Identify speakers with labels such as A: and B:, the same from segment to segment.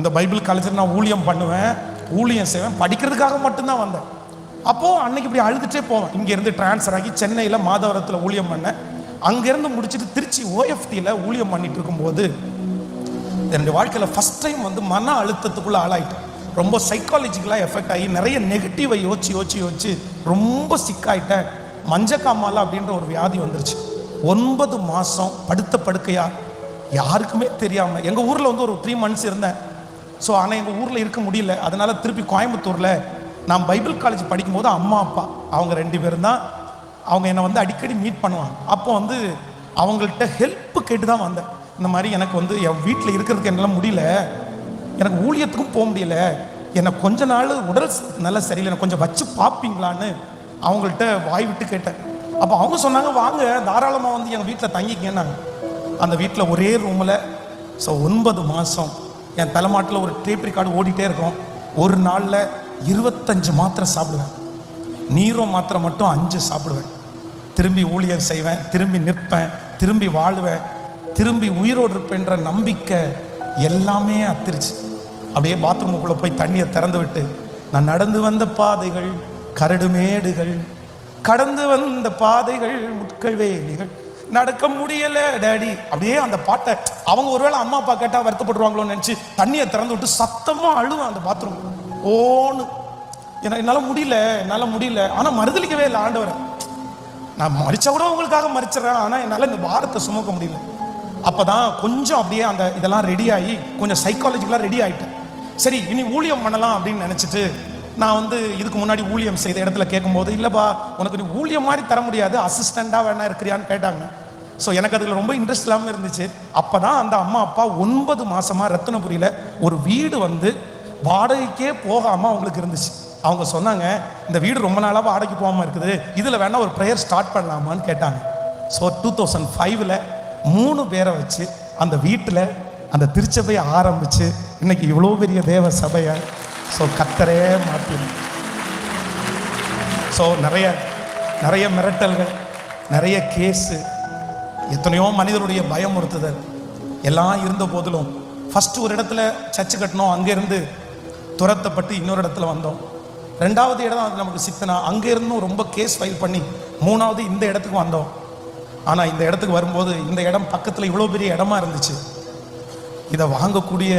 A: இந்த பைபிள் காலேஜில் நான் ஊழியம் பண்ணுவேன் ஊழியம் செய்வேன் படிக்கிறதுக்காக மட்டும்தான் வந்தேன். அப்போது அன்னைக்கு இப்படி அழுதுட்டே போவேன். இங்கேருந்து ட்ரான்ஸ்ஃபர் ஆகி சென்னையில் மாதவரத்தில் ஊழியம் பண்ணேன். அங்கேருந்து முடிச்சுட்டு திருச்சி ஓஎஃப்டியில் ஊழியம் பண்ணிட்டு இருக்கும்போது என்னுடைய வாழ்க்கையில் ஃபஸ்ட் டைம் வந்து மன அழுத்தத்துக்குள்ளே ஆளாயிட்டேன். ரொம்ப சைக்காலஜிக்கலாக எஃபெக்ட் ஆகி நிறைய நெகட்டிவை யோசிச்சு யோசிச்சு யோசிச்சு ரொம்ப சிக்காயிட்டேன் மஞ்சக்காமாலா அப்படின்ற ஒரு வியாதி வந்துருச்சு. ஒன்பது மாதம் படுத்த படுக்கையாக யாருக்குமே தெரியாமல் எங்கள் ஊரில் வந்து ஒரு த்ரீ மந்த்ஸ் இருந்தேன். ஸோ ஆனால் எங்கள் ஊரில் இருக்க முடியல. அதனால் திருப்பி கோயம்புத்தூரில் நான் பைபிள் காலேஜ் படிக்கும்போது அம்மா அப்பா அவங்க ரெண்டு பேரும் தான் அவங்க என்னை வந்து அடிக்கடி மீட் பண்ணுவாங்க. அப்போ வந்து அவங்கள்ட்ட ஹெல்ப்பு கேட்டு தான் வந்தேன். இந்த மாதிரி எனக்கு வந்து என் வீட்டில் இருக்கிறதுக்கு என்னால் முடியல. எனக்கு ஊழியத்துக்கும் போக முடியல. என்னை கொஞ்ச நாள் உடல் நல்லா சரியில்லை. எனக்கு கொஞ்சம் வச்சு பார்ப்பீங்களான்னு அவங்கள்ட்ட வாய் விட்டு கேட்டேன். அப்போ அவங்க சொன்னாங்க வாங்க தாராளமாக வந்து எங்கள் வீட்டில் தங்கிக்கேன்னாங்க அந்த வீட்டில் ஒரே ரூமில் ஸோ ஒன்பது மாதம் என் தலைமாட்டில் ஒரு டேப் ரெக்கார்டு ஓடிட்டே இருக்கும். ஒரு நாளில் இருபத்தஞ்சு மாத்திரை சாப்பிடுவேன். நீரோ மாத்திரை மட்டும் அஞ்சு சாப்பிடுவேன். திரும்பி ஊழியர் செய்வேன் திரும்பி நிற்பேன் திரும்பி வாழ்வேன் திரும்பி உயிரோடு இருப்பேன்ற நம்பிக்கை எல்லாமே அத்திருச்சு. அப்படியே பாத்ரூமுக்குள்ளே போய் தண்ணியை திறந்து விட்டு நான் நடந்து வந்த பாதைகள் கரடு மேடுகள் கடந்து வந்த பாதைகள் முட்கள் வேலிகள் நடக்க முடியல டேடி. அப்படியே அந்த பாட்டை அவங்க ஒருவேளை அம்மா அப்பா கேட்டா வருத்தப்படுவாங்களோன்னு நினைச்சு தண்ணியை திறந்து விட்டு சத்தமா அழுவேன் அந்த பாத்ரூம் ஓன்னு. என்னால முடியல என்னால முடியல. ஆனா மறுதளிக்கவே இல்லை ஆண்டவரை. நான் மறிச்சா கூட உங்களுக்காக மறிச்சிடறேன் ஆனா என்னால இந்த பாரத்தை சுமக்க முடியல. அப்பதான் கொஞ்சம் அப்படியே அந்த இதெல்லாம் ரெடி ஆகி கொஞ்சம் சைக்காலஜிக்கலாக ரெடி ஆயிட்டேன். சரி இனி ஊழியம் பண்ணலாம் அப்படின்னு நினைச்சிட்டு நான் வந்து இதுக்கு முன்னாடி ஊழியம் செய்த இடத்துல கேட்கும்போது இல்லைப்பா உனக்கு நீ ஊழியம் மாதிரி தர முடியாது அசிஸ்டண்டாக வேணா இருக்கிறியான்னு கேட்டாங்க. ஸோ எனக்கு அதில் ரொம்ப இன்ட்ரெஸ்ட் இல்லாமல் இருந்துச்சு. அப்போ தான் அந்த அம்மா அப்பா ஒன்பது மாதமாக ரத்தினபுரியில் ஒரு வீடு வந்து வாடகைக்கே போகாமல் அவங்களுக்கு இருந்துச்சு. அவங்க சொன்னாங்க இந்த வீடு ரொம்ப நாளாக வாடகைக்கு போகாமல் இருக்குது. இதில் வேணால் ஒரு ப்ரேயர் ஸ்டார்ட் பண்ணலாமான்னு கேட்டாங்க. ஸோ டூ தௌசண்ட் ஃபைவ்ல மூணு பேரை வச்சு அந்த வீட்டில் அந்த திருச்சபையை ஆரம்பித்து இன்னைக்கு இவ்வளோ பெரிய தேவ சபையை ஸோ கத்தரே மாற்றினோம் ஸோ நிறைய நிறைய மிரட்டல்கள் நிறைய கேஸு எத்தனையோ மனிதருடைய பயமுறுத்துதல் எல்லாம் இருந்த போதிலும் ஃபஸ்ட்டு ஒரு இடத்துல சர்ச்சு கட்டினோம் அங்கேருந்து துரத்தப்பட்டு இன்னொரு இடத்துல வந்தோம். ரெண்டாவது இடம் அது நமக்கு சித்தனா அங்கேருந்தும் ரொம்ப கேஸ் ஃபைல் பண்ணி மூணாவது இந்த இடத்துக்கு வந்தோம். ஆனால் இந்த இடத்துக்கு வரும்போது இந்த இடம் பக்கத்தில் இவ்வளோ பெரிய இடமா இருந்துச்சு. இதை வாங்கக்கூடிய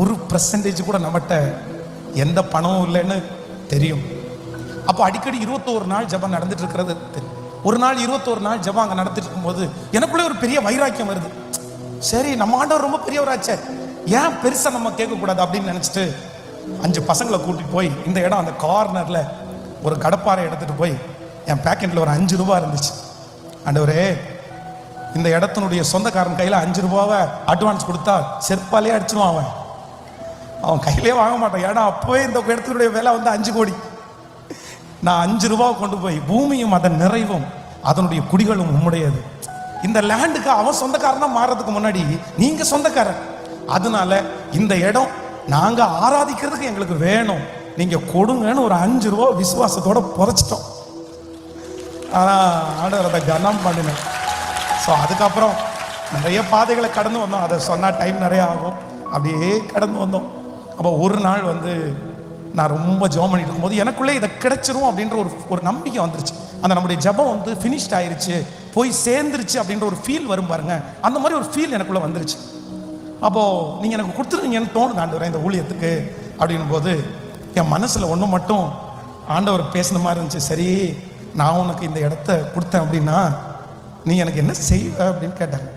A: ஒரு பர்சன்டேஜ் கூட நம்மகிட்ட எந்த பணமும் இல்லைன்னு தெரியும். அப்போ அடிக்கடி இருபத்தோரு நாள் ஜெபம் நடந்துட்டு இருக்கிறது தெரியும் ஒரு நாள் இருபத்தோரு நாள் ஜெபம் அங்கே நடந்துட்டு இருக்கும்போது எனக்குள்ளே ஒரு பெரிய வைராக்கியம் வருது. சரி நம்ம ஆண்டவர் ரொம்ப பெரியவராச்சே. ஏன் பெருசாக நம்ம கேட்கக்கூடாது அப்படின்னு நினச்சிட்டு அஞ்சு பசங்களை கூட்டிட்டு போய் இந்த இடம் அந்த கார்னரில் ஒரு கடப்பாரை எடுத்துகிட்டு போய் என் பேக்கெட்டில் ஒரு அஞ்சு ரூபா இருந்துச்சு. ஆண்டவரே இந்த இடத்தினுடைய சொந்தக்காரன் கையில் அஞ்சு ரூபாவை அட்வான்ஸ் கொடுத்தா செருப்பாலே அடிச்சிருவான் அவன். அவன் கையிலே வாங்க மாட்டான். ஏன்னா அப்போவே இந்த இடத்தினுடைய விலை வந்து அஞ்சு கோடி. நான் அஞ்சு ரூபா கொண்டு போய் பூமியும் அதன் நிறைவும் அதனுடைய குடிகளும் உம்முடையது. இந்த லேண்டுக்கு அவன் சொந்தக்காரனா மாறதுக்கு முன்னாடி நீங்க சொந்தக்காரன் அதனால இந்த இடம் நாங்க ஆராதிக்கிறதுக்கு எங்களுக்கு வேணும். நீங்க கொடுங்கன்னு ஒரு அஞ்சு ரூபா விசுவாசத்தோட புதைச்சிட்டோம் ஆனால் ஆண்டவர் அதை கனம் பண்ணினேன் ஸோ அதுக்கப்புறம் நிறைய பாதைகளை கடந்து வந்தோம். அதை சொன்னால் டைம் நிறைய ஆகும். அப்படியே கடந்து வந்தோம். அப்போ ஒரு நாள் வந்து நான் ரொம்ப ஜெபம் பண்ணிட்டு இருக்கும்போது எனக்குள்ளே இதை கிடைச்சிரும் அப்படின்ற ஒரு ஒரு நம்பிக்கை வந்துருச்சு. அந்த நம்முடைய ஜெபம் வந்து ஃபினிஷ்ட் ஆயிருச்சு போய் சேர்ந்துருச்சு அப்படின்ற ஒரு ஃபீல் வரும் பாருங்க. அந்த மாதிரி ஒரு ஃபீல் எனக்குள்ளே வந்துருச்சு. அப்போது நீங்கள் எனக்கு கொடுத்துருக்கீங்கன்னு தோணுது ஆண்டவரே இந்த ஊழியத்துக்கு அப்படின்னும் போது என் மனசில் ஒன்று மட்டும் ஆண்டவர் பேசின மாதிரி இருந்துச்சு. சரி நான் உனக்கு இந்த இடத்த கொடுத்தேன் அப்படின்னா நீ எனக்கு என்ன செய்வ அப்படின்னு கேட்டாங்க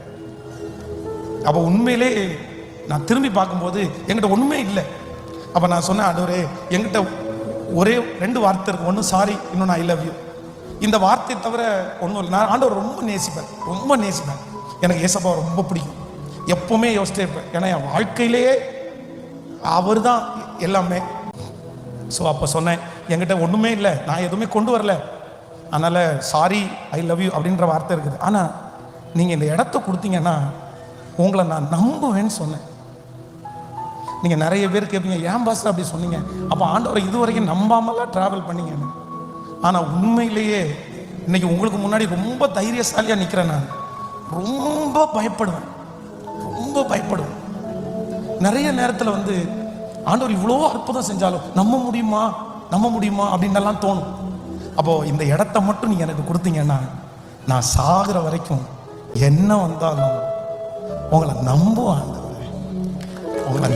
A: அப்போ உண்மையிலே நான் திரும்பி பார்க்கும்போது என்கிட்ட ஒன்றுமே இல்லை. அப்போ நான் சொன்னேன் ஆண்டவரே என்கிட்ட ஒரே ரெண்டு வார்த்தை இருக்கு. ஒன்று சாரி இன்னொன்று ஐ லவ் யூ இந்த வார்த்தையை தவிர ஒன்றும் இல்லை. நான் ஆண்டவர் ரொம்ப நேசிப்பேன். ரொம்ப நேசிப்பேன். எனக்கு ஏசப்பா ரொம்ப பிடிக்கும். எப்பவுமே யோசிச்சே இருப்பேன். ஏன்னா என் வாழ்க்கையிலேயே அவர் தான் எல்லாமே. ஸோ அப்போ சொன்னேன் என்கிட்ட ஒன்றுமே இல்லை. நான் எதுவுமே கொண்டு வரல. அதனால் சாரி ஐ லவ் யூ அப்படின்ற வார்த்தை இருக்குது. ஆனால் நீங்கள் இந்த இடத்த கொடுத்தீங்கன்னா உங்களை நான் நம்புவேன்னு சொன்னேன். நீங்கள் நிறைய பேர் கேட்பீங்க ஏன் பாஸ் அப்படி சொன்னீங்க? அப்போ ஆண்டவரை இது வரைக்கும் நம்பாமலாம் ட்ராவல் பண்ணீங்க. ஆனால் உண்மையிலேயே இன்னைக்கு உங்களுக்கு முன்னாடி ரொம்ப தைரியசாலியாக நிற்கிறேன் நான். ரொம்ப பயப்படுவேன். ரொம்ப பயப்படுவேன். நிறைய நேரத்தில் வந்து ஆண்டவர் இவ்வளோ அற்புதம் செஞ்சாலும் நம்ப முடியுமா? நம்ப முடியுமா? அப்படின்னு தோணும். அப்போ இந்த இடத்த மட்டும் நீங்கள் எனக்கு கொடுத்தீங்கன்னா நான் சாகிற வரைக்கும் என்ன வந்தாலும் உங்களை Mỗi 过